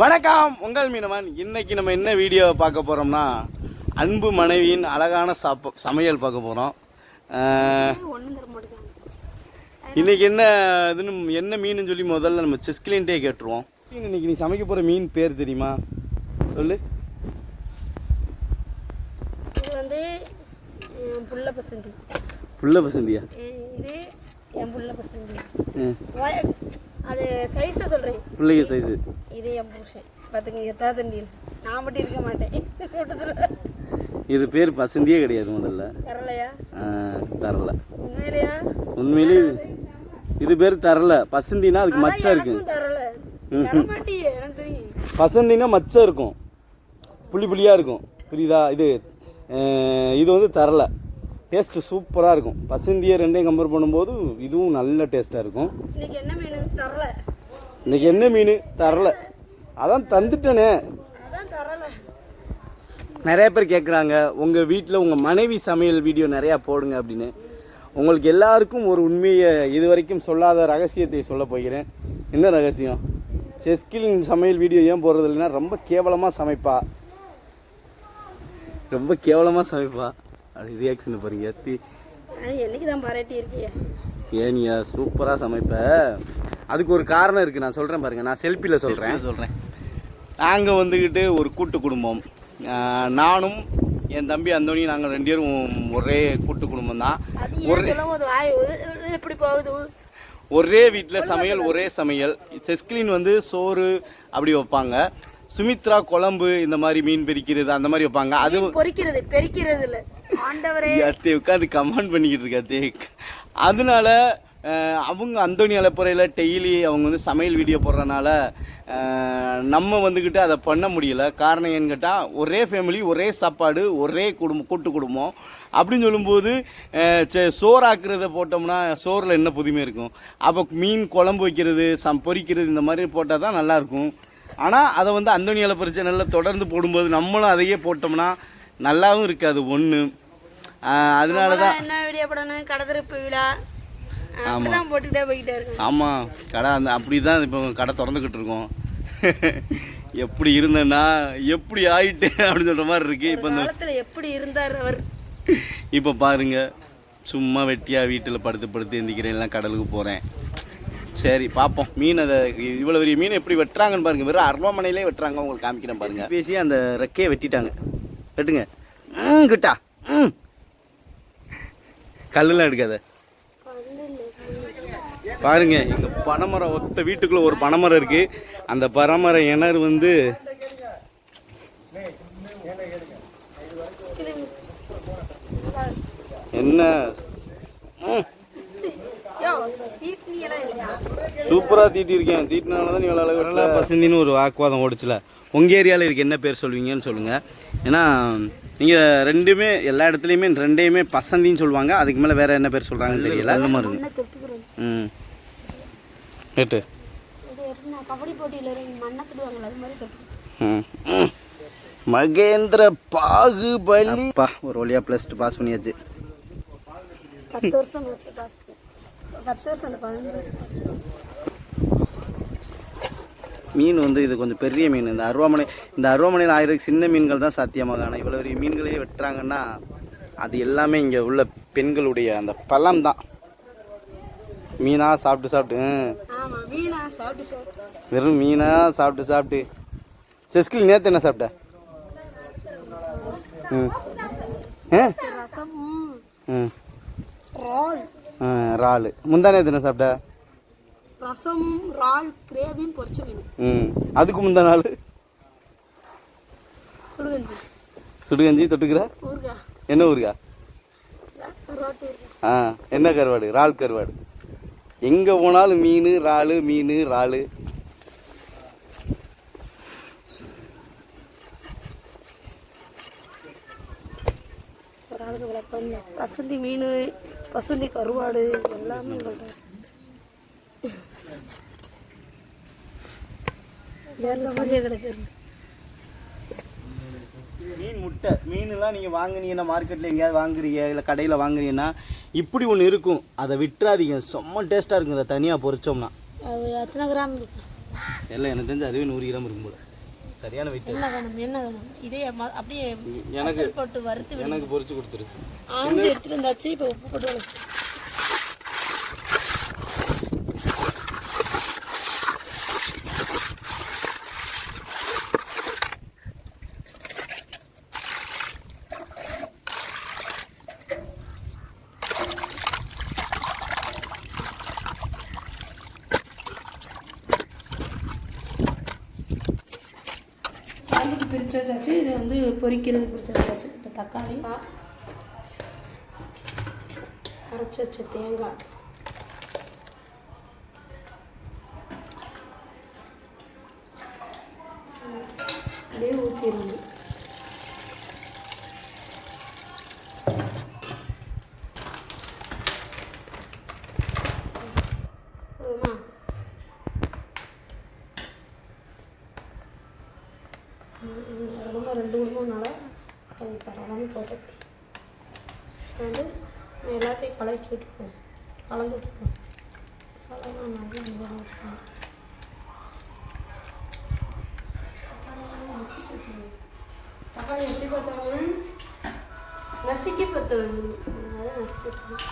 வணக்கம் உங்கள் மீனவன். இன்னைக்கு நம்ம என்ன வீடியோ பார்க்க போறோம்னா அன்பு மனைவியின் அழகான சாப்ப சமையல் பார்க்க மாட்டேங்காங்க இன்னைக்கு என்ன இதுன்னு என்ன மீன் சொல்லி முதல்ல நம்ம செஸ்கிலின்ட்டே கேட்டுருவோம். இன்னைக்கு நீ சமைக்க போற மீன் பேர் தெரியுமா? சொல்லு. இது வந்து புள்ள பசந்தி. புள்ள பசந்தியா? இது என் புள்ள பசந்தி. அது சைஸை சொல்கிறேன் பிள்ளைங்க சைஸு இது என் புருஷன். பார்த்துங்க எத்தா தண்டியில் நான் மட்டும் இருக்க மாட்டேன். கூட்டத்தில் இது பேர் பசந்தியே கிடையாது முதல்ல. தரல. உண்மையிலையா? உண்மையிலே இது பேர் தரல. பசந்தினா அதுக்கு மச்சம் இருக்கு. பசந்தினா மச்சம் இருக்கும். புளி புளியாக இருக்கும். புரியுதா? இது இது வந்து தரல. டேஸ்ட்டு சூப்பராக இருக்கும். பசந்தியை ரெண்டையும் கம்பேர் பண்ணும்போது இதுவும் நல்ல டேஸ்ட்டாக இருக்கும். இன்னைக்கு என்ன மீன்? தரல. இன்னைக்கு என்ன மீன்? தரல. அதான் தந்துட்டேனே. அதான் தரல. நிறைய பேர் கேட்குறாங்க உங்கள் வீட்டில் உங்கள் மனைவி சமையல் வீடியோ நிறையா போடுங்க அப்படின்னு. உங்களுக்கு எல்லாருக்கும் ஒரு உண்மையை இது வரைக்கும் சொல்லாத ரகசியத்தை சொல்ல போகிறேன். என்ன ரகசியம்? செஸ்கில் சமையல் வீடியோ ஏன் போடுறது இல்லைன்னா ரொம்ப கேவலமாக சமைப்பா. ரொம்ப கேவலமாக சமைப்பா. அப்படி ரியாக்ஷன் பாருங்க எத்தி. அது என்னைக்கு தான் பாராட்டி இருக்கியா. ஏனியா சூப்பராக சமைப்ப. அதுக்கு ஒரு காரணம் இருக்குது நான் சொல்கிறேன் பாருங்க நான் செல்ஃபியில் சொல்கிறேன் சொல்கிறேன் நாங்கள் வந்துக்கிட்டு ஒரு கூட்டு குடும்பம். நானும் என் தம்பி அந்தோனி நாங்கள் ரெண்டு பேரும் ஒரே கூட்டு குடும்பம் தான். உ- எப்படி போகுது? ஒரே வீட்டில் சமையல் ஒரே சமையல். செஸ்கிலின் வந்து சோறு அப்படி வைப்பாங்க. சுமித்ரா குழம்பு இந்த மாதிரி மீன் பிரிக்கிறது அந்த மாதிரி வைப்பாங்க. அது பொறிக்கிறது பெரிக்கிறது இல்ல ஆண்டவரே. அத்தை உட்காந்து கமெண்ட் பண்ணிக்கிட்டு இருக்கா அத்தை. அதனால அவங்க அந்தோனி அலப்புறையில் டெய்லி அவங்க வந்து சமையல் வீடியோ போடுறதுனால நம்ம வந்துக்கிட்டு அதை பண்ண முடியல. காரணம் ஏன்னு கேட்டால் ஒரே ஃபேமிலி ஒரே சாப்பாடு ஒரே குடும்பம் கூட்டு குடும்பம். அப்படின்னு சொல்லும்போது சோறாக்குறத போட்டோம்னா சோறில் என்ன புதுமை இருக்கும்? அப்போ மீன் குழம்பு வைக்கிறது சம் பொரிக்கிறது இந்த மாதிரி போட்டால் தான் நல்லாயிருக்கும் ஆனால் அதை வந்து அந்தோனி அலப்புறை சேனலில் தொடர்ந்து போடும்போது நம்மளும் அதையே போட்டோம்னா நல்லாவும் இருக்காது ஒன்று அதனால தான் என்ன வீடியோ போடணும்? கடதிருப்பு விழா. அப்படிதான் போட்டுக்கிட்டே போய்கிட்டே இருக்கும் ஆமாம் கடை அந்த அப்படி தான் இப்போ கடை திறந்துக்கிட்டு இருக்கோம். எப்படி இருந்தேன்னா எப்படி ஆயிட்டேன் அப்படின்னு சொல்கிற மாதிரி இருக்கு. இப்போ இந்த காலத்துல எப்படி இருந்தார் அவர்? இப்போ பாருங்க சும்மா வெட்டியாக வீட்டில் படுத்து படுத்து எந்திக்கிறேன் எல்லாம் கடலுக்கு போகிறேன் சரி பார்ப்போம் மீன் அதை இவ்வளோ பெரிய மீன் எப்படி வெட்டுறாங்கன்னு பாருங்க. வெறும் அரண்மனையிலே வெட்டுறாங்க. உங்களுக்கு காமிக்கிறேன் பாருங்க. பேசி அந்த ரெக்கையை வெட்டிட்டாங்க. வெட்டுங்க. ம் கிட்டா. ம். கல்லுலாம் எடுக்காத. பாருங்க எங்க பனைமரம் ஒத்த வீட்டுக்குள்ள ஒரு பனைமரம் இருக்கு. அந்த பனைமர இணறு வந்து என்ன? ம், யோ தீட்னி எல்லாம் இல்லையா? சூப்பரா தீட்டியிருக்கேன் தீட்டினால தான் நீ இவ்வளோ அழகு வரல பசந்தின்னு ஒரு வாக்குவாதம் ஓடிச்சுல. உங்க ஏரியாவில் இருக்கு என்ன பேர் சொல்லுவீங்கன்னு சொல்லுங்க. ஏன்னா நீங்க ரெண்டுமே எல்லா இடத்துலையுமே ரெண்டையுமே பசந்தின்னு சொல்லுவாங்க. அதுக்கு மேலே வேற என்ன பேர் சொல்றாங்கன்னு தெரியல. அந்த மாதிரி ம். ம். மகேந்திர பாகுபலி அப்பா ஒரு வழியா ப்ளஸ் டூ பாஸ் பண்ணியாச்சு. பத்து வருஷம் பத்து வருஷம். மீன் வந்து இது கொஞ்சம் பெரிய மீன். இந்த அருவாமனை இந்த அருவாமனையில் ஆயிரம் சின்ன மீன்கள் தான் சாத்தியமாக. ஆனால் இவ்வளோ பெரிய மீன்களையே வெட்டுறாங்கன்னா அது எல்லாமே இங்கே உள்ள பெண்களுடைய அந்த பழம் தான் மீனாக சாப்பிட்டு சாப்பிட்டு ம். ஆமா மீனா சாப்பிட்டு சாப்பிட்டு. வெறும் மீனாக சாப்பிட்டு சாப்பிட்டு. செஸ்கில் நேற்று என்ன சாப்பிட்ட? ரால் முந்தா நேற்று என்ன சாப்பிட்ட? ரசமும் ரால் கிரேவியும் பொரிச்ச மீன். ம். அதுக்கு முந்தா நாள். சுடுகஞ்சி. சுடுகஞ்சி தொட்டுக்கிற? என்ன ஊருக்கா. ஆ என்ன கருவாடு? இறால் கருவாடு. எங்கே போனாலும் மீன் இறால் மீன் இறால். ஒரு ஆளுக்கு பசுந்தி மீன் பசுந்தி கருவாடு எல்லாமே சொல்கிறேன் மீன் முட்டை. மீன்லாம் நீங்கள் வாங்குனீங்கன்னா மார்க்கெட்டில் எங்கேயாவது வாங்குறீங்க இல்லை கடையில் வாங்குறீங்கன்னா இப்படி ஒன்று இருக்கும். அதை விட்டுறாதீங்க. செம்ம டேஸ்ட்டாக இருக்கும் இதை தனியாக பொரிச்சோம்னா. அது எத்தனை கிராம் இருக்கு? எல்லாம் எனக்கு தெரிஞ்சு அதுவே நூறு கிராம் இருக்கும் போல. சரியான வெயிட் என்ன வேணும் என்ன வேணும் இதே ம- அப்படியே எனக்கு வறுத்து. எனக்கு பொரிச்சு கொடுத்துரு. ஆஞ்சி எடுத்துட்டு வந்தாச்சு. இப்போ உப்பு போட்டு வளர்த்து வச்சாச்சு இது வந்து பொரிக்கிறதுக்கு பிரித்து வச்சாச்சு. இப்போ தக்காளி அரைச்சி வச்ச தேங்காய். அப்படியே ஊற்றிடுங்க போதுமா குடும்பம் ரெண்டு குடும்பம்னால அது பரவாயில்ல போட்டேன் வந்து எல்லாத்தையும் கலக்கி விட்டுருவோம் கலந்து விட்டுருவோம் மசாலாலாம் நல்லா நல்லா விட்டுருவோம் தக்காளி எப்படி பார்த்தாலும் நசுக்கி பார்த்து அதான் நசுக்கி விட்டுருவோம்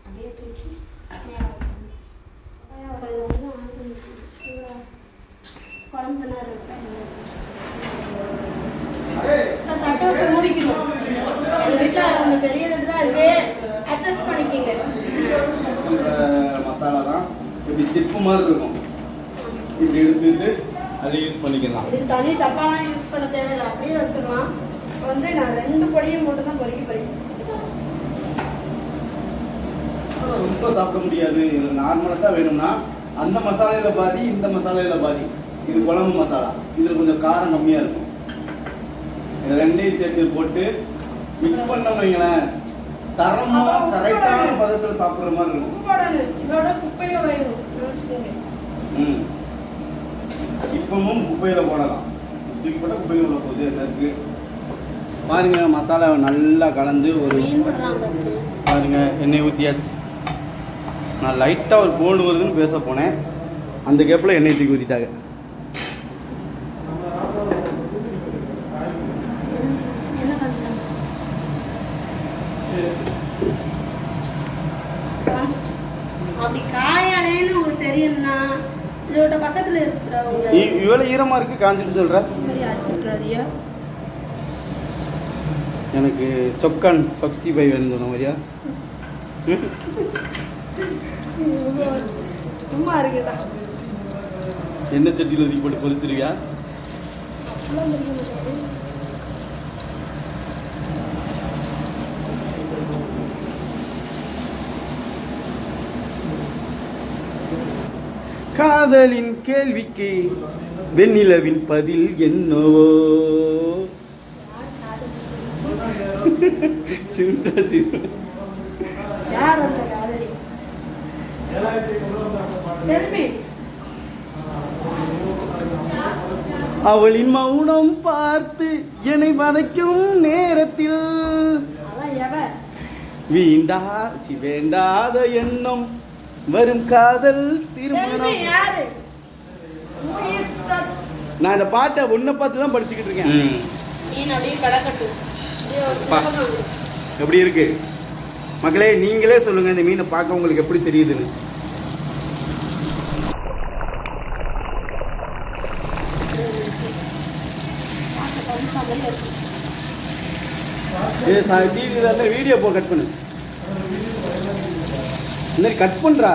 அப்படியே தூக்கி மேலே வச்சிடணும் இது வந்து ஆண்டு சூடாக குழம்பு நேரம் தட்டை வச்சு மூடிக்கணும் எங்கள் வீட்டில் அவங்க பெரிய தான் இருக்கு அட்ஜஸ்ட் பண்ணிக்கிங்க மசாலா தான் இப்படி சிப்பு மாதிரி இருக்கும். இப்படி எடுத்துட்டு அதை யூஸ் பண்ணிக்கலாம். இதுக்கு தனி டப்பாலாம் யூஸ் பண்ண தேவையில்லை. அப்படியே வச்சிடலாம். வந்து நான் ரெண்டு பொடியும் மட்டும் தான் பொறுக்கி போறேன் ரொம்ப சாப்பிட முடியாது. நார்மலாக தான் வேணும்னா அந்த மசாலையில் பாதி இந்த மசாலையில் பாதி. இது குழம்பு மசாலா. இதில் கொஞ்சம் காரம் கம்மியாக இருக்கும். இது ரெண்டையும் சேர்த்து போட்டு மிக்ஸ் பண்ணோம்னு வைங்களேன். தரமாக கரெக்டான பதத்தில் சாப்பிட்ற மாதிரி இருக்கும். உப்பு போடணும் இதோட குப்பையில் ம். இப்பவும் குப்பையில் போடலாம். தூக்கி போட்டால் குப்பையில் உள்ள போகுது என்ன இருக்கு? பாருங்க மசாலா நல்லா கலந்து ஒரு பாருங்க எண்ணெய் ஊற்றியாச்சு நான் லைட்டாக ஒரு கோல்டு வருதுன்னு பேச போனேன். அந்த கேப்பில் எண்ணெய் தூக்கி ஊற்றிட்டாங்க என்ன பண்ணலாம் காமிச்சிட்டு. அப்படி காயாலேன்னு உங்களுக்கு தெரியணும்னா இதோட பக்கத்துல இருக்கிறவங்க. இவ்வளோ ஈரமாக இருக்குது காஞ்சிட்டு சொல்கிற எனக்கு சொக்கன் சொக்ஸ்டி ஃபைவ் வேணும் சொன்ன மாதிரியா? சும்மா இருக்குதா எண்ணெய் சட்டியில் ஒதுக்கி போட்டு பொரிச்சிருவியா? காதலின் கேள்விக்கு வெண்ணிலவின் பதில் என்னவோ? சிந்தா அவளின் மௌனம் பார்த்து என்னை வதைக்கும் நேரத்தில் வீண்டா சி வேண்டாத எண்ணம் வரும் காதல் திருமணம். நான் இந்த பாட்டை உன்னை பார்த்து தான் படிச்சுக்கிட்டு இருக்கேன். எப்படி இருக்கு? மக்களே நீங்களே சொல்லுங்க இந்த மீனை பார்க்க உங்களுக்கு எப்படி தெரியுதுன்னு. டிவியில் வீடியோ போ கட் பண்ணு. இந்த மாதிரி கட் பண்ணுறா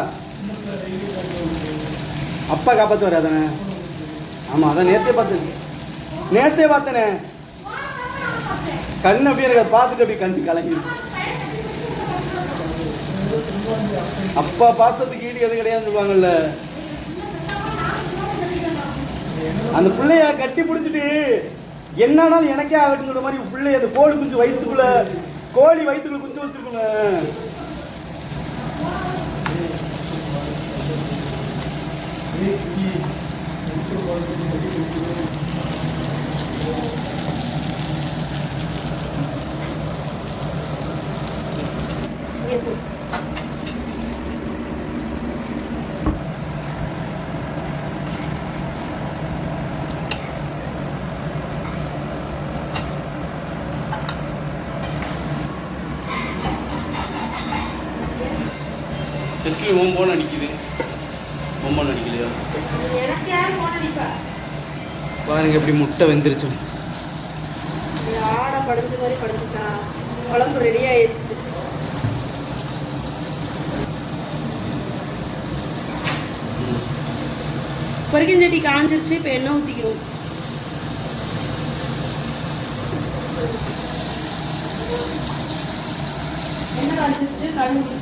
அப்பா காப்பாற்று வர அதானே ஆமாம் அதான் நேற்றே பார்த்தேன். நேற்றே பார்த்தனே. கண் அப்படியே எனக்கு பார்த்துட்டு அப்படியே கண்டு கலங்கி அப்பா பாசத்துக்கு ஈடு எது கிடையாது சொல்லுவாங்கல்ல. அந்த பிள்ளைய கட்டி பிடிச்சிட்டு என்னன்னாலும் எனக்கே ஆகட்டுங்கிற சொல்ற மாதிரி பிள்ளைய அந்த கோழி குஞ்சு வயிற்றுக்குள்ள கோழி வயிற்றுக்குள்ள குஞ்சு வச்சிருக்குங்க. ஃபெஸ்டிவல் ஓம் போன அடிக்குது பாருங்க எப்படி முட்டை வெந்துருச்சு. ஆடை படைஞ்ச மாதிரி படைஞ்சிட்டா குழம்பு ரெடி ஆயிடுச்சு பொரிக்கஞ்சட்டி காஞ்சிருச்சு இப்போ எண்ணெய் ஊற்றிக்கிறோம் எண்ணெய் காஞ்சிருச்சு கடுகு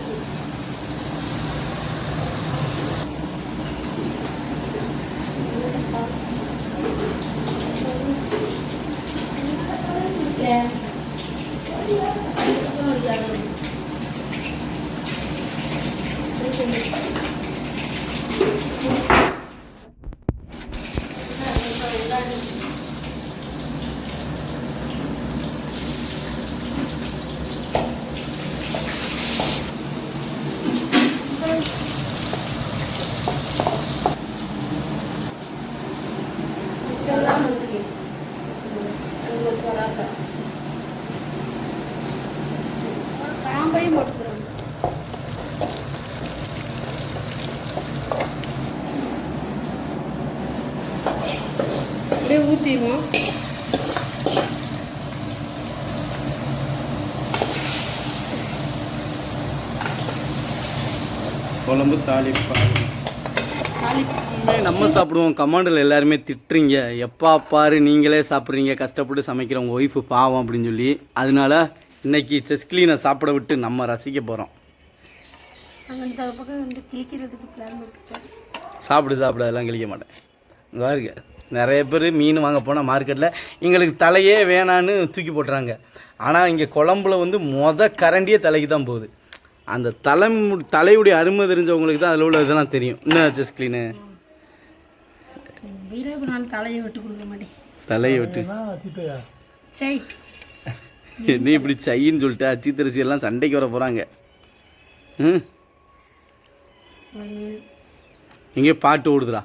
Yeah. ஊற்றிடுவோம் குழம்பு தாளிப்பு. நம்ம சாப்பிடுவோம். கமாண்டில் எல்லாருமே திட்டுறீங்க. எப்பா பாரு நீங்களே சாப்பிட்றீங்க. கஷ்டப்பட்டு சமைக்கிற உங்கள் ஒய்ஃபு பாவம் அப்படின்னு சொல்லி. அதனால இன்னைக்கு செஸ் கிளீனை சாப்பிட விட்டு நம்ம ரசிக்க போகிறோம் சாப்பிடு சாப்பிடு. அதெல்லாம் கழிக்க மாட்டேன். இங்க பாருங்க. நிறைய பேர் மீன் வாங்க போனால் மார்க்கெட்டில் எங்களுக்கு தலையே வேணான்னு தூக்கி போட்டுறாங்க. ஆனால் இங்கே குழம்புல வந்து மொத கரண்டியே தலைக்கு தான் போகுது. அந்த தலை தலையுடைய அருமை தெரிஞ்சவங்களுக்கு தான் அதில் உள்ள இதெல்லாம் தெரியும். என்ன செஸ் கிளீனு தலையை விட்டு கொடுக்க மாட்டேன். தலையை விட்டு. என்ன இப்படி சைன்னு சொல்லிட்டு அச்சித்தரிசி எல்லாம் சண்டைக்கு வர போகிறாங்க ம்? எங்கேயோ பாட்டு ஓடுதுடா.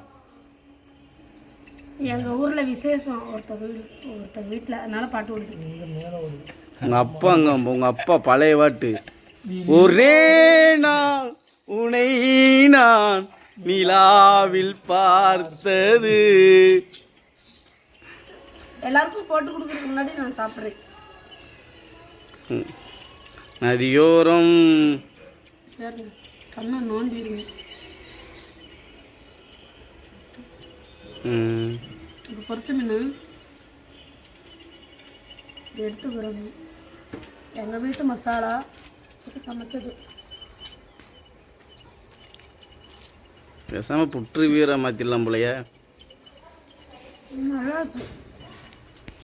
எங்கள் ஊரில் விசேஷம் ஒருத்தர் வீடு ஒருத்தர் வீட்டில் அதனால பாட்டு ஓடுது உங்கள் அப்பா அங்கே உங்கள் அப்பா பழைய பாட்டு. ஒரே நாள் உனை நான் நிலாவில் பார்த்தது. எல்லாருக்கும் போட்டு கொடுக்கறதுக்கு முன்னாடி நான் சாப்பிட்றேன். நதியோரம். கண்ணை நோண்டிடுங்க. ம். இப்போ பொரிச்ச மீன். இது எடுத்துக்கிறோம் எங்கள் வீட்டு மசாலா. இதுக்கு சமைச்சது. பேசாமல் புற்று வீர மாற்றிடலாம் போலையே. நல்லா இருக்கு